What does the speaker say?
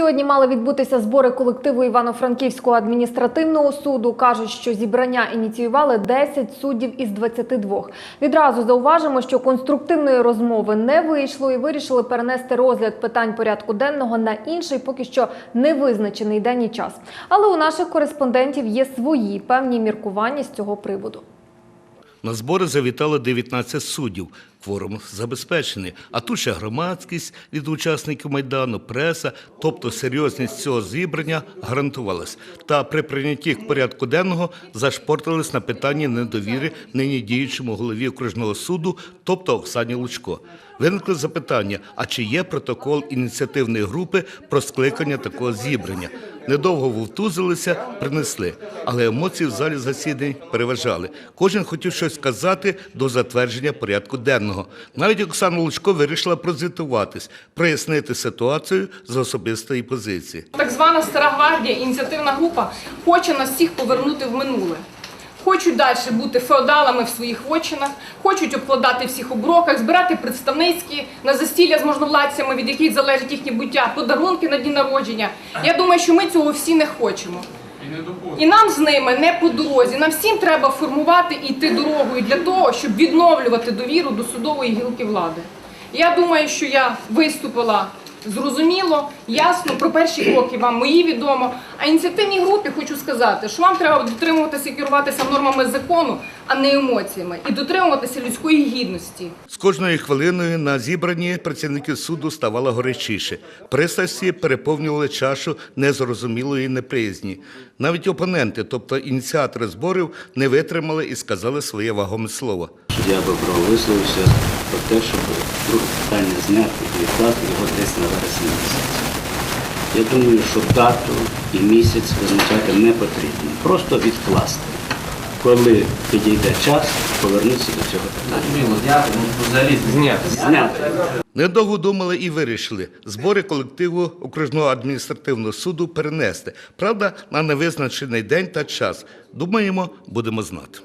Сьогодні мали відбутися збори колективу Івано-Франківського адміністративного суду. Кажуть, що зібрання ініціювали 10 суддів із 22. Відразу зауважимо, що конструктивної розмови не вийшло і вирішили перенести розгляд питань порядку денного на інший, поки що не визначений день і час. Але у наших кореспондентів є свої певні міркування з цього приводу. На збори завітало 19 суддів. Кворум забезпечений. А тут ще громадськість від учасників Майдану, преса, тобто серйозність цього зібрання гарантувалась. Та при прийнятті порядку денного зашпортились на питанні недовіри нині діючому голові окружного суду, тобто Оксані Лучко. Виникли запитання, а чи є протокол ініціативної групи про скликання такого зібрання? Недовго вовтузилися, принесли, але емоції в залі засідань переважали. Кожен хотів щось сказати до затвердження порядку денного. Навіть Оксана Лучко вирішила прозвітуватись, прояснити ситуацію з особистої позиції. Так звана стара гвардія, ініціативна група хоче нас всіх повернути в минуле. Хочуть далі бути феодалами в своїх вотчинах, хочуть обкладати всіх оброках, збирати представницькі на застілля з можновладцями, від яких залежить їхнє буття, подарунки на дні народження. Я думаю, що ми цього всі не хочемо. І нам з ними не по дорозі. Нам всім треба формувати і йти дорогою для того, щоб відновлювати довіру до судової гілки влади. Я думаю, що я виступила зрозуміло, ясно. Про перші кроки вам мої відомо. А ініціативній групі хочу сказати, що вам треба дотримуватися і керуватися нормами закону, а не емоціями, і дотримуватися людської гідності. З кожною хвилиною на зібранні працівників суду ставало горячіше. Пристрасті переповнювали чашу незрозумілої неприязні. Навіть опоненти, тобто ініціатори зборів, не витримали і сказали своє вагоме слово. Суддя Бобров висловився про те, щоб друге питання зняти і відкласти його десь на вересень місяць. Я думаю, що дату і місяць визначати не потрібно. Просто відкласти. Коли підійде час, повернутися до цього питання. Зняти. Недовго думали і вирішили збори колективу окружного адміністративного суду перенести. Правда, на невизначений день та час. Думаємо, будемо знати.